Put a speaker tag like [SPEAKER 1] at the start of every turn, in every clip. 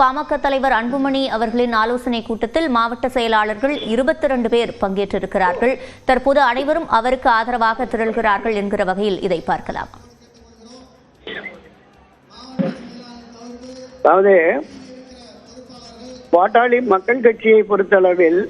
[SPEAKER 1] பாமக தலைவர் அன்புமணி அவர்களின் ஆலோசனை கூட்டத்தில் மாவட்ட செயலாளர்கள் இருபத்தி இரண்டு பேர் பங்கேற்றிருக்கிறார்கள். தற்போது அனைவரும் அவருக்கு ஆதரவாக திரள்கிறார்கள் என்கிற வகையில் இதை பார்க்கலாம்.
[SPEAKER 2] அதாவது பாட்டாளி மக்கள் கட்சியை பொறுத்தளவில்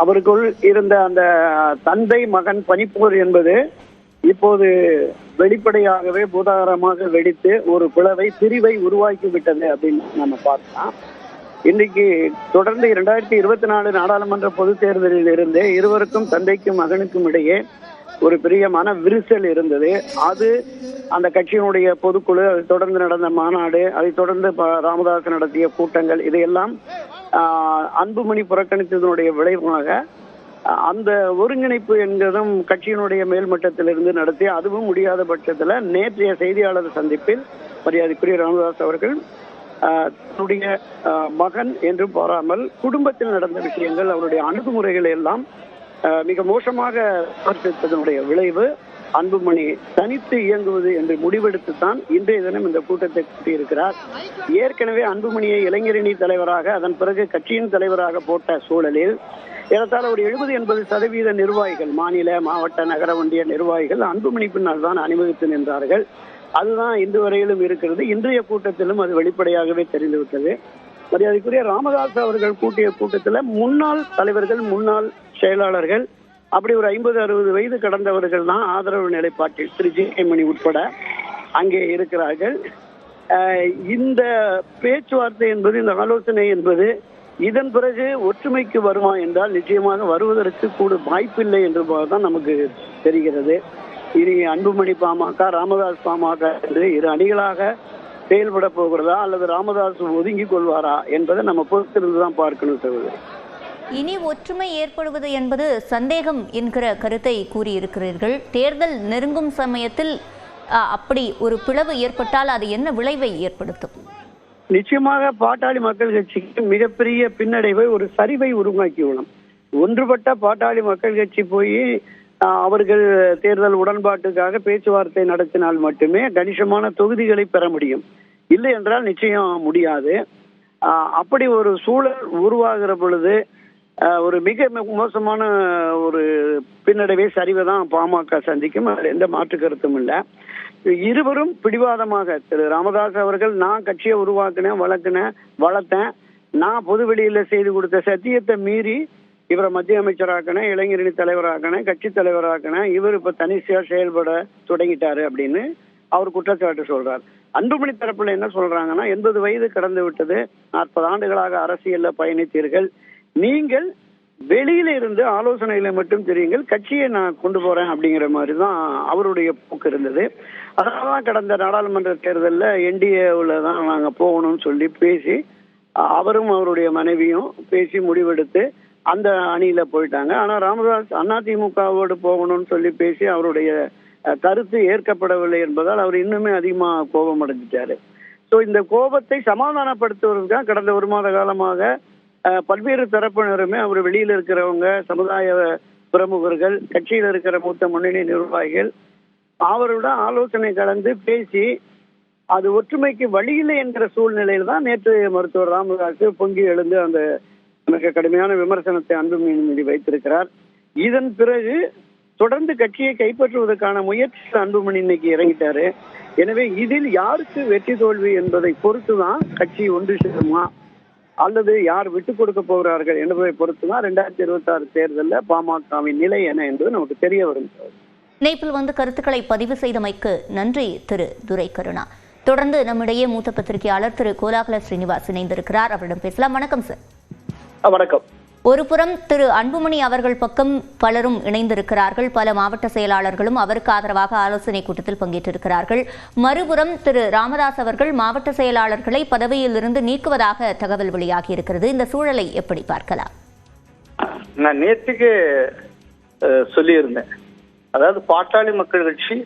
[SPEAKER 2] அவருக்குள் இருந்த அந்த தந்தை மகன் பனிப்போர் என்பது இப்போது வெளிப்படையாகவே பூதாகரமாக வெடித்து ஒரு பிளவை பிரிவை உருவாக்கி விட்டது அப்படின்னு நம்ம பார்த்தோம். இன்னைக்கு தொடர்ந்து இரண்டாயிரத்தி இருபத்தி நாலு நாடாளுமன்ற பொதுத் தேர்தலில் இருந்து இருவருக்கும் தந்தைக்கும் மகனுக்கும் இடையே ஒரு பெரிய மன விரிசல் இருந்தது. அது அந்த கட்சியினுடைய பொதுக்குழு அதை தொடர்ந்து நடந்த மாநாடு அதை தொடர்ந்து ராமதாஸ் நடத்திய கூட்டங்கள் இதையெல்லாம் அன்புமணி புறக்கணித்ததனுடைய விளைவாக அந்த ஒருங்கிணைப்பு என்கிறதும் கட்சியினுடைய மேல்மட்டத்திலிருந்து நடத்தி அதுவும் முடியாத பட்சத்தில் நேற்றைய செய்தியாளர் சந்திப்பில் மரியாதைக்குரிய ராமதாஸ் அவர்கள் தன்னுடைய மகன் என்று பாராமல் குடும்பத்தில் நடந்த விஷயங்கள் அவருடைய அணுகுமுறைகளை எல்லாம் மிக மோசமாக விமர்சித்ததனுடைய விளைவு. அன்புமணி தனித்து இயங்குவது என்று முடிவெடுத்துத்தான் இன்றைய தினம் இந்த கூட்டத்தை கூட்டியிருக்கிறார். ஏற்கனவே அன்புமணியை இளைஞரணி தலைவராக அதன் பிறகு கட்சியின் தலைவராக போட்ட சூழலில் ஏறத்தாழ ஒரு எழுபது எண்பது சதவீத நிர்வாகிகள் மாநில மாவட்ட நகர ஒன்றிய நிர்வாகிகள் அன்புமணி பின்னால் தான் அணிவகுத்து நின்றார்கள். அதுதான் இன்று வரையிலும் இருக்கிறது. இன்றைய கூட்டத்திலும் அது வெளிப்படையாகவே தெரிந்துவிட்டது. மரியாதைக்குரிய ராமதாஸ் அவர்கள் கூட்டிய கூட்டத்தில் முன்னாள் தலைவர்கள் முன்னாள் செயலாளர்கள் அப்படி ஒரு ஐம்பது அறுபது வயது கடந்தவர்கள் தான் ஆதரவு நிலைப்பாட்டில் திரு ஜே கே மணி உட்பட அங்கே இருக்கிறார்கள். இந்த பேச்சுவார்த்தை என்பது இந்த ஆலோசனை என்பது இதன் பிறகு ஒற்றுமைக்கு வருமா என்றால் நிச்சயமாக வருவதற்கு கூட வாய்ப்பில்லை என்று தான் நமக்கு தெரிகிறது. இனி அன்புமணி பாமக ராமதாஸ் பாமக என்று இரு அணிகளாக செயல்பட போகிறதா அல்லது ராமதாஸ் ஒதுங்கிக் கொள்வாரா என்பதை நம்ம பொறுத்திருந்து தான் பார்க்கணும் சகோதரி
[SPEAKER 1] இனி ஒற்றுமை ஏற்படுவது என்பது சந்தேகம் என்கிற கருத்தை கூறியிருக்கிறீர்கள். தேர்தல் நெருங்கும் சமயத்தில் அப்படி ஒரு பிளவு ஏற்பட்டால் அது என்ன விளைவை ஏற்படுத்தும்?
[SPEAKER 2] நிச்சயமாக பாட்டாளி மக்கள் கட்சிக்கு மிகப்பெரிய பின்னடைவை ஒரு சரிவை உருவாக்கியுள்ளோம் ஒன்றுபட்ட பாட்டாளி மக்கள் கட்சி போய் அவர்கள் தேர்தல் உடன்பாட்டுக்காக பேச்சுவார்த்தை நடத்தினால் மட்டுமே கணிசமான தொகுதிகளை பெற முடியும். இல்லை என்றால் நிச்சயம் முடியாது. அப்படி ஒரு சூழல் உருவாகிற பொழுது ஒரு மிக மோசமான ஒரு பின்னடைவை சரிவை தான் பாமக சந்திக்கும். அதில் எந்த மாற்று கருத்தும் இல்லை. இருவரும் பிடிவாதமாக திரு ராமதாஸ் அவர்கள் நான் கட்சியை உருவாக்கினேன் வளர்க்கினேன் வளர்த்தேன். நான் பொதுவெளியில் செய்து கொடுத்த சத்தியத்தை மீறி இவரை மத்திய அமைச்சராக்கினேன் இளைஞரணி தலைவராக்கினேன் கட்சி தலைவராக்கினேன். இவர் இப்போ தனிசையாக செயல்பட தொடங்கிட்டாரு அப்படின்னு அவர் குற்றச்சாட்டு சொல்றார். அன்புமணி தரப்பில் என்ன சொல்றாங்கன்னா எண்பது வயது கடந்து விட்டது. நாற்பது ஆண்டுகளாக அரசியலில் பயணித்தீர்கள். நீங்கள் வெளியில இருந்து ஆலோசனையில மட்டும் தெரியுங்கள் கட்சியை நான் கொண்டு போறேன் அப்படிங்கிற மாதிரி தான் அவருடைய போக்கு இருந்தது. அதனாலதான் கடந்த நாடாளுமன்ற தேர்தலில் என்டிஏவில் தான் நாங்கள் போகணும்னு சொல்லி பேசி அவரும் அவருடைய மனைவியும் பேசி முடிவெடுத்து அந்த அணியில போயிட்டாங்க. ஆனா ராமதாஸ் அதிமுகவோடு போகணும்னு சொல்லி பேசி அவருடைய கருத்து ஏற்கப்படவில்லை என்பதால் அவர் இன்னுமே அதிகமா கோபம் அடைஞ்சிட்டாரு. ஸோ இந்த கோபத்தை சமாதானப்படுத்துவதற்காக கடந்த ஒரு மாத காலமாக பல்வேறு தரப்பினருமே அவர் வெளியில் இருக்கிறவங்க சமுதாய பிரமுகர்கள் கட்சியில் இருக்கிற மூத்த முன்னணி நிர்வாகிகள் அவருடன் ஆலோசனை கலந்து பேசி அது ஒற்றுமைக்கு வழியில்லை என்கிற சூழ்நிலையில் தான் நேற்று மருத்துவர் ராமதாஸ் பொங்கி எழுந்து அந்த மிக கடுமையான விமர்சனத்தை அன்புமணி மீது வைத்திருக்கிறார். இதன் பிறகு தொடர்ந்து கட்சியை கைப்பற்றுவதற்கான முயற்சியில் அன்புமணி இன்னைக்கு இறங்கிட்டாரு. எனவே இதில் யாருக்கு வெற்றி தோல்வி என்பதை பொறுத்து தான் கட்சி ஒன்று சேருமா? அல்லது யார் விட்டுக் கொடுக்க போகிறார்கள் என்பதை பொறுத்து தான் ரெண்டாயிரத்தி இருபத்தி ஆறு தேர்தலில் பாமகவின் நிலை என்ன என்பது நமக்கு தெரிய வரும்.
[SPEAKER 1] இணைப்பில் வந்து கருத்துக்களை பதிவு செய்தமைக்கு நன்றி திரு துரை கருணா தொடர்ந்து நம்மிடையே மூத்த பத்திரிகையாளர் திரு கோலாகல ஸ்ரீனிவாஸ் இணைந்திருக்கிறார். அவரிடம் பேசலாம். வணக்கம் சார்.
[SPEAKER 2] வணக்கம்.
[SPEAKER 1] ஒருபுறம் திரு அன்புமணி அவர்கள் பக்கம் பலரும் இணைந்திருக்கிறார்கள். பல மாவட்ட செயலாளர்களும் அவருக்கு ஆதரவாக ஆலோசனை கூட்டத்தில் பங்கேற்றிருக்கிறார்கள். மறுபுறம் திரு ராமதாஸ் அவர்கள் மாவட்ட செயலாளர்களை பதவியிலிருந்து நீக்குவதாக தகவல் வெளியாகி இருக்கிறது இந்த சூழலை எப்படி பார்க்கலாம்?
[SPEAKER 3] நான் நேற்றுக்கு சொல்லியிருந்தேன். அதாவது Pattali Makkal Katchi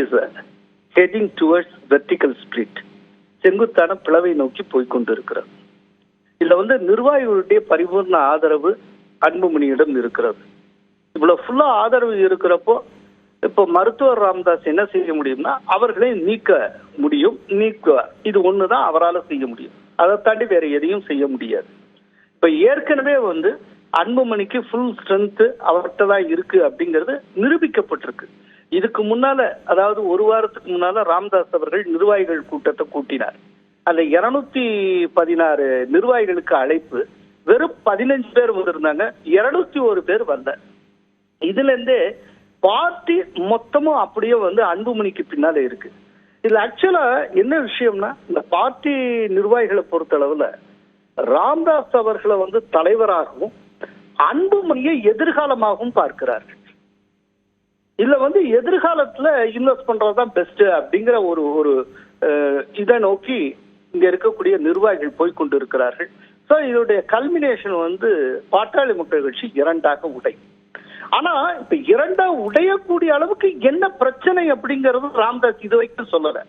[SPEAKER 3] is heading towards vertical split செங்குத்தான பிளவை நோக்கி போய்கொண்டிருக்கிறது இதுல வந்து நிர்வாகிகளுடைய பரிபூர்ண ஆதரவு அன்புமணியிடம் இருக்கிறது. இவ்வளவு ஃபுல்லா ஆதரவு இருக்கிறப்போ இப்போ மருத்துவர் ராமதாஸ் என்ன செய்ய முடியும்னா அவர்களை நீக்க முடியும் நீக்க இது ஒண்ணுதான் அவரால் செய்ய முடியும். அதை தாண்டி வேற எதையும் செய்ய முடியாது. இப்ப ஏற்கனவே வந்து அன்புமணிக்கு ஃபுல் ஸ்ட்ரென்த் அவர்கிட்ட தான் இருக்கு அப்படிங்கிறது நிரூபிக்கப்பட்டிருக்கு. இதுக்கு முன்னால அதாவது ஒரு வாரத்துக்கு முன்னால ராம்தாஸ் அவர்கள் நிர்வாகிகள் கூட்டத்தை கூட்டினார். அந்த இருநூத்தி பதினாறு நிர்வாகிகளுக்கு அழைப்பு வெறும் பதினஞ்சு பேர் வந்திருந்தாங்க இருநூத்தி ஒரு பேர் வந்த இதுல இருந்தே பார்ட்டி மொத்தமும் அப்படியே வந்து அன்புமணிக்கு பின்னால இருக்கு. இதுல ஆக்சுவலா என்ன விஷயம்னா இந்த பார்ட்டி நிர்வாகிகளை பொறுத்தளவுல ராம்தாஸ் அவர்களை வந்து தலைவராகவும் அன்புமணியை எதிர்காலமாகவும் பார்க்கிறார்கள். இதுல வந்து எதிர்காலத்துல இன்வெஸ்ட் பண்றதுதான் பெஸ்ட் அப்படிங்கிற ஒரு ஒரு இதை நோக்கி இங்க இருக்கக்கூடிய நிர்வாகிகள் போய்கொண்டு இருக்கிறார்கள் சோ இதோடைய கல்மினேஷன் வந்து பாட்டாளி மக்கள் கட்சி இரண்டாக உடை. ஆனா இப்ப இரண்டா உடையக்கூடிய அளவுக்கு என்ன பிரச்சனை அப்படிங்கறது ராம்தாஸ் இது வரைக்கும் சொல்லல.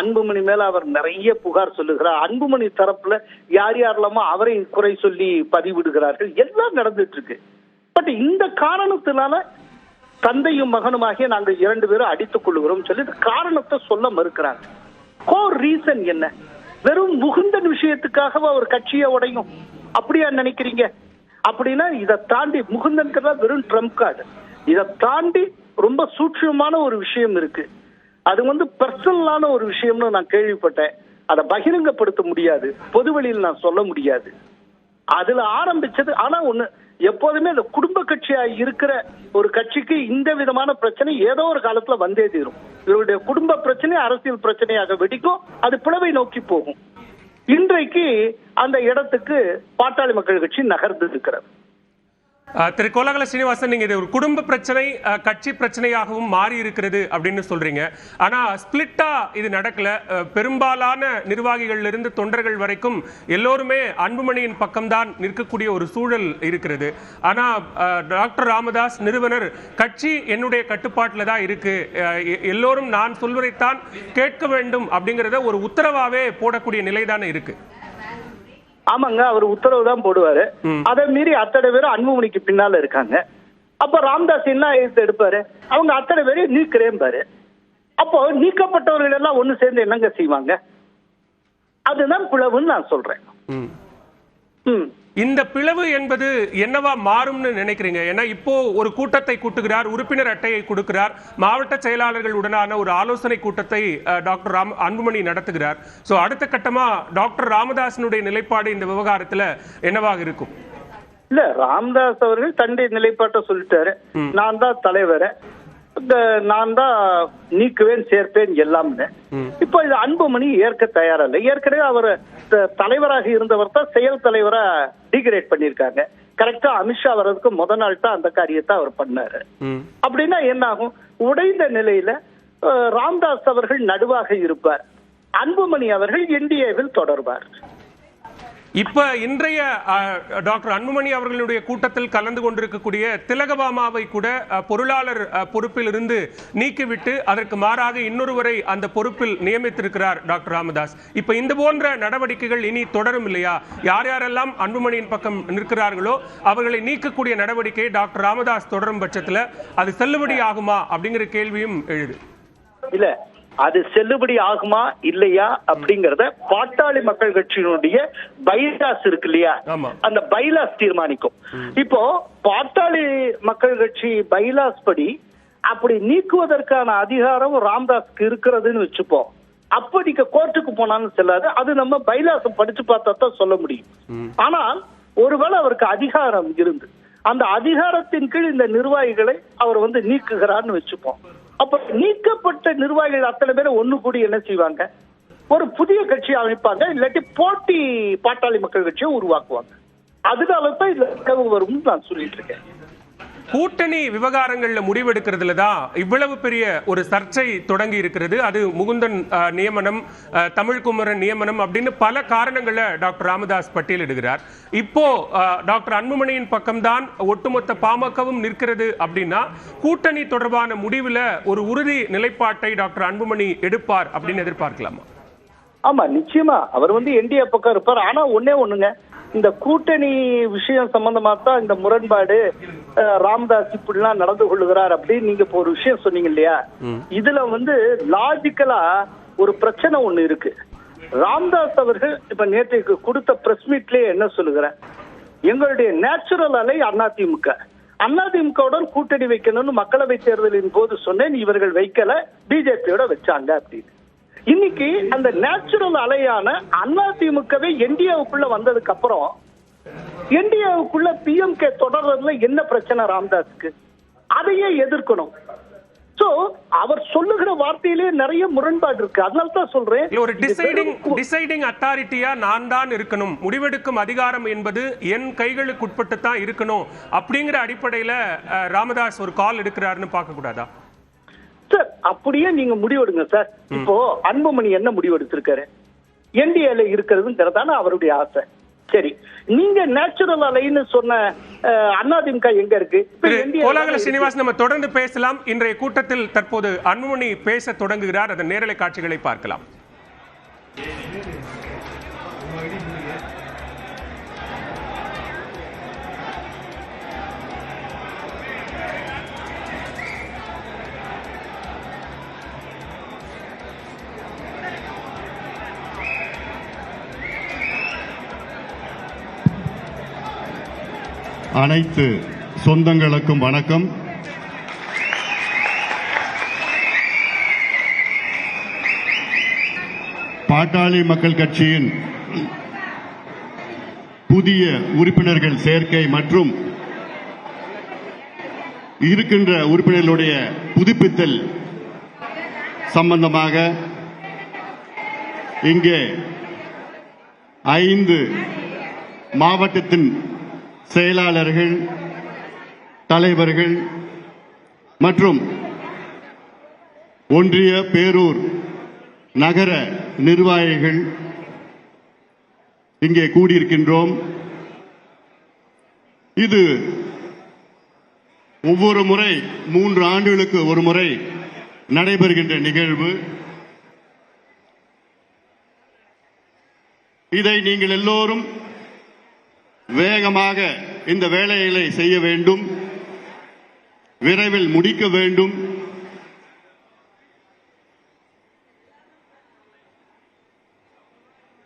[SPEAKER 3] அன்புமணி மேல அவர் நிறைய புகார் சொல்லுகிறார். அன்புமணி தரப்புல யார் யாரெல்லாமோ அவரை குறை சொல்லி பதிவிடுகிறார்கள். எல்லாம் நடந்துட்டு இருக்கு. பட் இந்த காரணத்தினால தந்தையும் மகனுமாகிய நாங்கள் இரண்டு பேரும் அடித்துக் கொள்ளுகிறோம் சொல்லி இந்த காரணத்தை சொல்ல மறுக்கிறாங்க. கோர் ரீசன் என்ன? வெறும் முகுந்தன் விஷயத்துக்காக ஒரு கட்சியை உடையும்? அப்படியா நினைக்கிறீங்க? அப்படின்னா இதை தாண்டி முகுந்தன்கிறதா வெறும் ட்ரம்ப் கார்டு இதை தாண்டி ரொம்ப சூட்சமான ஒரு விஷயம் இருக்கு. அது வந்து பர்சனலான ஒரு விஷயம்னு நான் கேள்விப்பட்டேன். அதை பகிரங்கப்படுத்த முடியாது. பொதுவெளியில் நான் சொல்ல முடியாது. அதுல ஆரம்பிச்சது ஆனா ஒண்ணு எப்போதுமே இந்த குடும்ப கட்சியா இருக்கிற ஒரு கட்சிக்கு இந்த விதமான பிரச்சனை ஏதோ ஒரு காலத்துல வந்தே தீரும். இவருடைய குடும்ப பிரச்சனை அரசியல் பிரச்சனையாக வெடிக்கும் அது பிளவை நோக்கி போகும். இன்றைக்கு அந்த இடத்துக்கு பாட்டாளி மக்கள் கட்சி நகர்ந்து இருக்கிறது.
[SPEAKER 4] திரு கோலகல ஸ்ரீனிவாசன் நீங்க இது ஒரு குடும்ப பிரச்சனை கட்சி பிரச்சனையாகவும் மாறி இருக்கிறது அப்படின்னு சொல்றீங்க. ஆனா ஸ்பிளிட்டா இது நடக்கல. பெரும்பாலான நிர்வாகிகள்ல இருந்து தொண்டர்கள் வரைக்கும் எல்லோருமே அன்புமணியின் பக்கம்தான் நிற்கக்கூடிய ஒரு சூழல் இருக்கிறது. ஆனா டாக்டர் ராமதாஸ் நிறுவனர் கட்சி என்னுடைய கட்டுப்பாட்டில் தான் இருக்கு. எல்லோரும் நான் சொல்வதைத்தான் கேட்க வேண்டும் அப்படிங்கிறத ஒரு உத்தரவாவே போடக்கூடிய நிலை தானே இருக்கு.
[SPEAKER 3] ஆமாங்க அவர் உத்தரவு தான் போடுவாரு. அதை மீறி அத்தனை பேரும் அன்புமணிக்கு பின்னால இருக்காங்க. அப்ப ராம்தாஸ் என்ன எடுத்து எடுப்பாரு? அவங்க அத்தனை பேரையும் நீக்கிறேன் பாரு. அப்போ நீக்கப்பட்டவர்கள் எல்லாம் ஒண்ணு சேர்ந்து என்னங்க செய்வாங்க? அதுதான் பிளவுன்னு நான் சொல்றேன்.
[SPEAKER 4] ம். இந்த பிளவு என்பது என்னவா மாறும்னு நினைக்கிறீங்க? ஏன்னா இப்போ ஒரு கூட்டத்தை கூட்டுகிறார் உறுப்பினர் அட்டையை கொடுக்கிறார் மாவட்ட செயலாளர்கள் உடனான ஒரு ஆலோசனை கூட்டத்தை டாக்டர் ராம் அன்புமணி நடத்துகிறார். சோ அடுத்த கட்டமா டாக்டர் ராமதாசனுடைய நிலைப்பாடு இந்த விவகாரத்துல என்னவாக இருக்கும்?
[SPEAKER 3] இல்ல ராம்தாஸ் அவர்கள் தன்னுடைய நிலைப்பாட்டை சொல்லிட்டாரு. நான் தான் தலைவர். இந்த நான் தான் நீக்குவேன் சேர்ப்பேன் எல்லாம்னு. இப்போ இது அன்புமணி ஏற்க தயாரா இல்லை ஏற்கனவே அவர் தலைவராக இருந்தவர் தான் செயல் தலைவரா டிகிரேட் பண்ணியிருக்காங்க. கரெக்டா அமித்ஷா வர்றதுக்கு முத நாள் தான் அந்த காரியத்தை அவர் பண்ணாரு. அப்படின்னா என்ன ஆகும் உடைந்த நிலையில ராம்தாஸ் அவர்கள் நடுவாக இருப்பார். அன்புமணி அவர்கள் என்டிஏவில் தொடர்வார்.
[SPEAKER 4] இப்ப இன்றைய டாக்டர் அன்புமணி அவர்களுடைய கூட்டத்தில் கலந்து கொண்டிருக்கக்கூடிய திலகபாமாவை கூட பொருளாளர் பொறுப்பில் இருந்து நீக்கிவிட்டு அதற்கு மாறாக இன்னொருவரை அந்த பொறுப்பில் நியமித்திருக்கிறார் டாக்டர் ராமதாஸ். இப்ப இந்த போன்ற நடவடிக்கைகள் இனி தொடரும் இல்லையா? யார் யாரெல்லாம் அன்புமணியின் பக்கம் நிற்கிறார்களோ அவர்களை நீக்கக்கூடிய நடவடிக்கை டாக்டர் ராமதாஸ் தொடரும் பட்சத்துல அது செல்லுபடி ஆகுமா அப்படிங்கிற கேள்வியும் எழுது.
[SPEAKER 3] இல்ல அது செல்லுபடி ஆகுமா இல்லையா அப்படிங்கறத பாட்டாளி மக்கள் கட்சியினுடைய பைலாஸ் இருக்கு இல்லையா. அந்த பைலாஸ் தீர்மானிக்கும். இப்போ பாட்டாளி மக்கள் கட்சி பைலாஸ் படி அப்படி நீக்குவதற்கான அதிகாரம் ராம்தாஸ்க்கு இருக்கிறதுன்னு வச்சுப்போம். அப்ப நீங்க கோர்ட்டுக்கு போனாலும் செல்லாது. அது நம்ம பைலாஸ் படிச்சு பார்த்தா தான் சொல்ல முடியும். ஆனால் ஒருவேளை அவருக்கு அதிகாரம் இருந்து அந்த அதிகாரத்தின் கீழ் இந்த நிர்வாகிகளை அவர் வந்து நீக்குகிறார்னு வச்சுப்போம். அப்ப நீக்கப்பட்ட நிர்வாகிகள் அத்தனை பேரும் ஒண்ணு கூடி என்ன செய்வாங்க? ஒரு புதிய கட்சி அமைப்பாங்க இல்லாட்டி போட்டி பாட்டாளி மக்கள் கட்சியை உருவாக்குவாங்க. அதனால தான் இதுல கனவு வரும்னு நான் சொல்லிட்டு இருக்கேன்.
[SPEAKER 4] கூட்டணி விவகாரங்கள்ல முடிவெடுக்கிறதுல தான் இவ்வளவு பெரிய ஒரு சர்ச்சை தொடங்கி இருக்கிறது. அது முகுந்தன் நியமனம் தமிழ்குமரன் நியமனம் அப்படின்னு பல காரணங்களை டாக்டர் ராமதாஸ் பட்டியலிடுகிறார் இப்போ டாக்டர் அன்புமணியின் பக்கம்தான் ஒட்டுமொத்த பாமகவும் நிற்கிறது அப்படின்னா கூட்டணி தொடர்பான முடிவுல ஒரு உறுதி நிலைப்பாட்டை டாக்டர் அன்புமணி எடுப்பார் அப்படின்னு எதிர்பார்க்கலாமா?
[SPEAKER 3] ஆமா நிச்சயமா. அவர் வந்து என்டிஏ பக்கம் இருப்பார். ஆனா ஒன்னே ஒண்ணுங்க. இந்த கூட்டணி விஷயம் சம்பந்தமா தான் இந்த முரண்பாடு ராம்தாஸ் இப்படிலாம் நடந்து கொள்ளுகிறார் அப்படின்னு நீங்க இப்போ ஒரு விஷயம் சொன்னீங்க இல்லையா? இதுல வந்து லாஜிக்கலா ஒரு பிரச்சனை ஒண்ணு இருக்கு. ராம்தாஸ் அவர்கள் இப்ப நேற்றைக்கு கொடுத்த பிரஸ் மீட்லயே என்ன சொல்லுகிறார்? எங்களுடைய நேச்சுரல் அலை அதிமுக அதிமுகவுடன் கூட்டணி வைக்கணும்னு மக்களவை தேர்தலின் போது சொன்னேன் இவர்கள் வைக்கல பிஜேபியோட வச்சாங்க அப்படின்னு. இன்னைக்கு அந்த நேச்சுரல் அலையான அதிமுகவே என்டிஏவுக்குள்ள வந்ததுக்கு அப்புறம் என்டிஏவுக்குள்ள பிஎம்கே தொடர்றதுல என்ன பிரச்சனை ராம்தாஸுக்கு? அதையே எதிர்க்கணும். சோ அவர் சொல்லுகிற வார்த்தையிலே நிறைய முரண்பாடு இருக்கு. அதனால தான் சொல்றேன்.
[SPEAKER 4] ஒரு டிசைடிங் டிசைடிங் அத்தாரிட்டியா நான் தான் இருக்கணும். முடிவெடுக்கும் அதிகாரம் என்பது என் கைகளுக்கு உட்பட்டு தான் இருக்கணும். அப்படிங்கிற அடிப்படையில ராமதாஸ் ஒரு கால் எடுக்கிறாருன்னு பார்க்க கூடாதா
[SPEAKER 3] அப்படியே நீங்க முடிவெடுங்க சார். இப்போ அன்புமணி என்ன முடிவெடுத்திருக்காரு? என்டிஏல இருக்கிறதுங்கிறதான அவருடைய ஆசை. சரி நீங்க நேச்சுரல் அலைன்னு சொன்ன அதிமுக எங்க இருக்கு?
[SPEAKER 4] கோலாகல ஸ்ரீனிவாஸ் நம்ம தொடர்ந்து பேசலாம். இன்றைய கூட்டத்தில் தற்போது அன்புமணி பேச தொடங்குகிறார். அதன் நேரலை காட்சிகளை பார்க்கலாம்.
[SPEAKER 5] அனைத்து சொந்தங்களுக்கும் வணக்கம். பாட்டாளி மக்கள் கட்சியின் புதிய உறுப்பினர்கள் சேர்க்கை மற்றும் இருக்கின்ற உறுப்பினர்களுடைய புதுப்பித்தல் சம்பந்தமாக இங்கே ஐந்து மாவட்டத்தின் செயலாளர்கள் தலைவர்கள் மற்றும் ஒன்றிய பேரூர் நகர நிர்வாகிகள் இங்கே கூடியிருக்கின்றோம். இது ஒவ்வொரு முறை மூன்று ஆண்டுகளுக்கு ஒரு முறை நடைபெறுகின்ற நிகழ்வு. இதை நீங்கள் எல்லோரும் வேகமாக இந்த வேலைகளை செய்ய வேண்டும். விரைவில் முடிக்க வேண்டும்.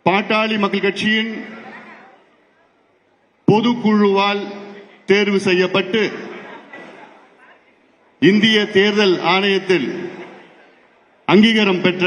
[SPEAKER 5] பாட்டாளி மக்கள் கட்சியின் பொதுக்குழுவால் தேர்வு செய்யப்பட்டு இந்திய தேர்தல் ஆணையத்தில் அங்கீகாரம் பெற்ற